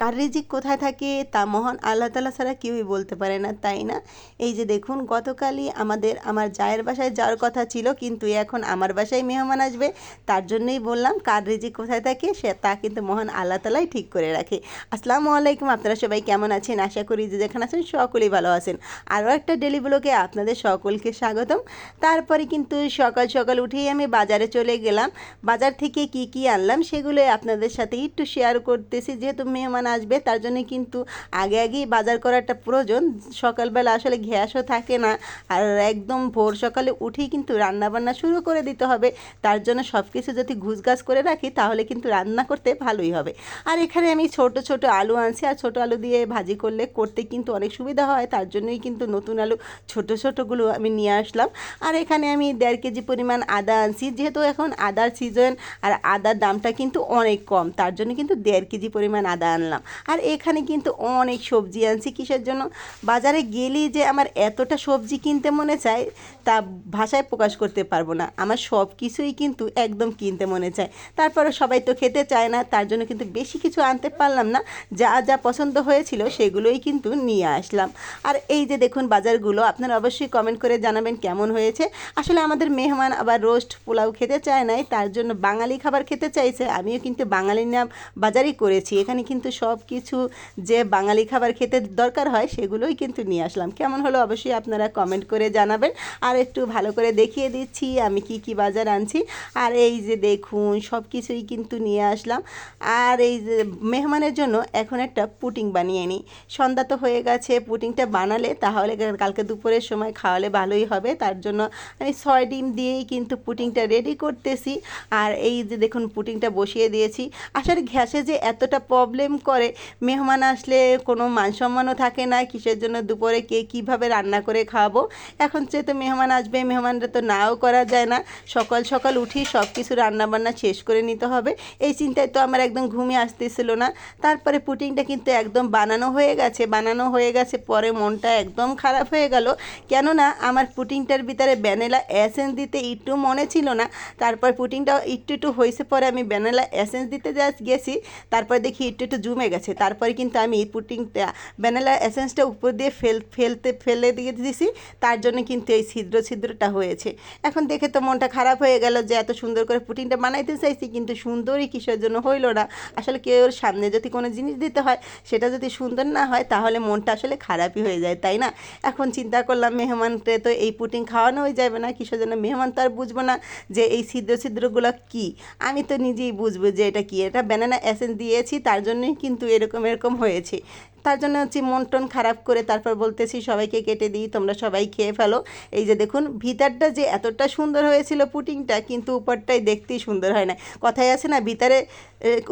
কার রিজিক কোথায় থাকে তা মহান আল্লাহ তালা ছাড়া কেউই বলতে পারে না, তাই না? এই যে দেখুন, গতকালই আমাদের, আমার জায়ের বাসায় যাওয়ার কথা ছিল, কিন্তু এখন আমার বাসায় মেহমান আসবে। তার জন্যই বললাম, কার রিজিক কোথায় থাকে সে, তা কিন্তু মহান আল্লাহ তালাই ঠিক করে রাখে। আসসালামু আলাইকুম, আপনারা সবাই কেমন আছেন? আশা করি যে যেখানে আছেন সকলেই ভালো আছেন। আরও একটা ডেলি ব্লগে আপনাদের সকলকে স্বাগতম। তারপরে কিন্তু সকাল সকাল উঠেই আমি বাজারে চলে গেলাম। বাজার থেকে কি কি আনলাম সেগুলো আপনাদের সাথে একটু শেয়ার করতেছি। যেহেতু মেহমান আসবে, তার জন্য কিন্তু আগে আগেই বাজার করাটা প্রয়োজন। সকালবেলা আসলে গ্যাসও থাকে না, আর একদম ভোর সকালে উঠেই কিন্তু রান্নাবান্না শুরু করে দিতে হবে। তার জন্য সব কিছু যদি ঘুষগাছ করে রাখি, তাহলে কিন্তু রান্না করতে ভালোই হবে। আর এখানে আমি ছোট ছোট আলু আনছি, আর ছোট আলু দিয়ে ভাজি করলে করতে কিন্তু অনেক সুবিধা হয়। তার জন্যই কিন্তু নতুন আলু ছোট, ছোটোগুলো আমি নিয়ে আসলাম। আর এখানে আমি দেড় কেজি পরিমাণ আদা আনছি, যেহেতু এখন আদার সিজন, আর আদার দামটা কিন্তু অনেক কম। তার জন্য কিন্তু দেড় কেজি পরিমাণ আদা আনলাম। আর এখানে কিন্তু অনেক সবজি আনছি কিসের জন্য? বাজারে গেলেই যে আমার এতটা সবজি কিনতে মনে চায়, তা ভাষায় প্রকাশ করতে পারব না। আমার সব কিছুই কিন্তু একদম কিনতে মনে চায়। তারপরে সবাই তো খেতে চায় না, তার জন্য কিন্তু বেশি কিছু আনতে পারলাম না। যা যা পছন্দ হয়েছিল সেগুলোই কিন্তু নিয়ে আসলাম। আর এই যে দেখুন বাজারগুলো, আপনারা অবশ্যই কমেন্ট করে জানাবেন কেমন হয়েছে। আসলে আমাদের মেহমান আবার রোস্ট পোলাও খেতে চায় নাই, তার জন্য বাঙালি খাবার খেতে চাইছে। আমিও কিন্তু বাঙালি নাম বাজারই করেছি। এখানে কিন্তু সব কিছু যে বাঙালি খাবার খেতে দরকার হয়, সেগুলোই কিন্তু নিয়ে আসলাম। কেমন হলো অবশ্যই আপনারা কমেন্ট করে জানাবেন। আর একটু ভালো করে দেখিয়ে দিচ্ছি আমি কি কি বাজার আনছি। আর এই যে দেখুন, সব কিছুই কিন্তু নিয়ে আসলাম। আর এই যে মেহমানের জন্য এখন একটা পুটিং বানিয়ে নিই। সন্ধ্যা তো হয়ে গেছে, পুটিংটা বানালে তাহলে কালকে দুপুরের সময় খাওয়ালে ভালোই হবে। তার জন্য আমি ছয় ডিম দিয়েই কিন্তু পুটিংটা রেডি করতেছি। আর এই যে দেখুন, পুটিংটা বসিয়ে দিয়েছি। আসলে ঘ্যাসে যে এতটা প্রবলেম করে মেহমান আসলে কোনো মান সম্মানও থাকে না, কিসের জন্য দুপুরে কে কীভাবে রান্না করে খাওয়াবো এখন যেহেতু মেহমান আসবে, মেহমানরা তো নাও করা যায় না। সকাল সকাল উঠি সব কিছু রান্নাবান্না শেষ করে নিতে হবে। এই চিন্তায় তো আমার একদম ঘুমিয়ে আসতেছিল না। তারপরে পুটিংটা কিন্তু একদম বানানো হয়ে গেছে, বানানো হয়ে গেছে পরে মনটা একদম খারাপ হয়ে গেল। কেননা আমার পুটিংটার ভিতরে ভ্যানিলা অ্যাসেন্স দিতে একটু মনে ছিল না। তারপর পুটিংটা একটু একটু হয়েছে পরে আমি ভ্যানিলা এসেন্স দিতে যা গেছি। তারপর দেখি একটু একটু জমে গেছে। তারপরে কিন্তু আমি এই পুটিংটা ভ্যানিলা এসেন্সটা উপর দিয়ে ফেল, ফেলতে, ফেলে দিয়ে দিয়েছি। তার জন্য কিন্তু এই ছিদ্র ছিদ্রটা হয়েছে। এখন দেখে তো মনটা খারাপ হয়ে গেল যে এত সুন্দর করে পুটিংটা বানাইতে চাইছি, কিন্তু সুন্দরই কিসের জন্য হইল না। আসলে কেউ ওর সামনে যদি কোনো জিনিস দিতে হয়, সেটা যদি সুন্দর না হয়, তাহলে মনটা আসলে খারাপই হয়ে যায়, তাই না? এখন চিন্তা করলাম, মেহমানকে তো এই পুটিং খাওয়ানোই যাবে না, কিসের জন্য? মেহমান তো আর বুঝব না যে এই ছিদ্র ছিদ্রগুলো কী। আমি তো নিজেই বুঝব যে এটা কি। এটা ব্যানানা এসেন্স দিয়েছি, তার জন্যই কিন্তু এরকম এরকম হয়েছে। তার জন্য হচ্ছে মন টন খারাপ করে তারপর বলতেছি, সবাইকে কেটে দিই, তোমরা সবাই খেয়ে ফেলো। এই যে দেখুন, ভিতরটা যে এতটা সুন্দর হয়েছিল পুটিংটা, কিন্তু উপরটাই দেখতেই সুন্দর হয় না। কথাই আছে না, ভিতরে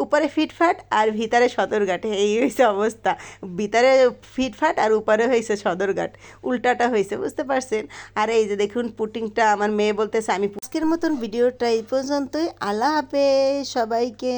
উপরে ফিটফাট আর ভিতরে সদরঘাটে, এই হয়েছে অবস্থা। ভিতরে ফিটফাট আর উপরে হয়েছে সদরঘাট, উল্টাটা হয়েছে বুঝতে পারছেন? আর এই যে দেখুন, পুটিংটা আমার মেয়ে বলতেছে, আমি আজকের মতন ভিডিওটা এই পর্যন্তই। আল্লাহ হাফেজ, সবাইকে।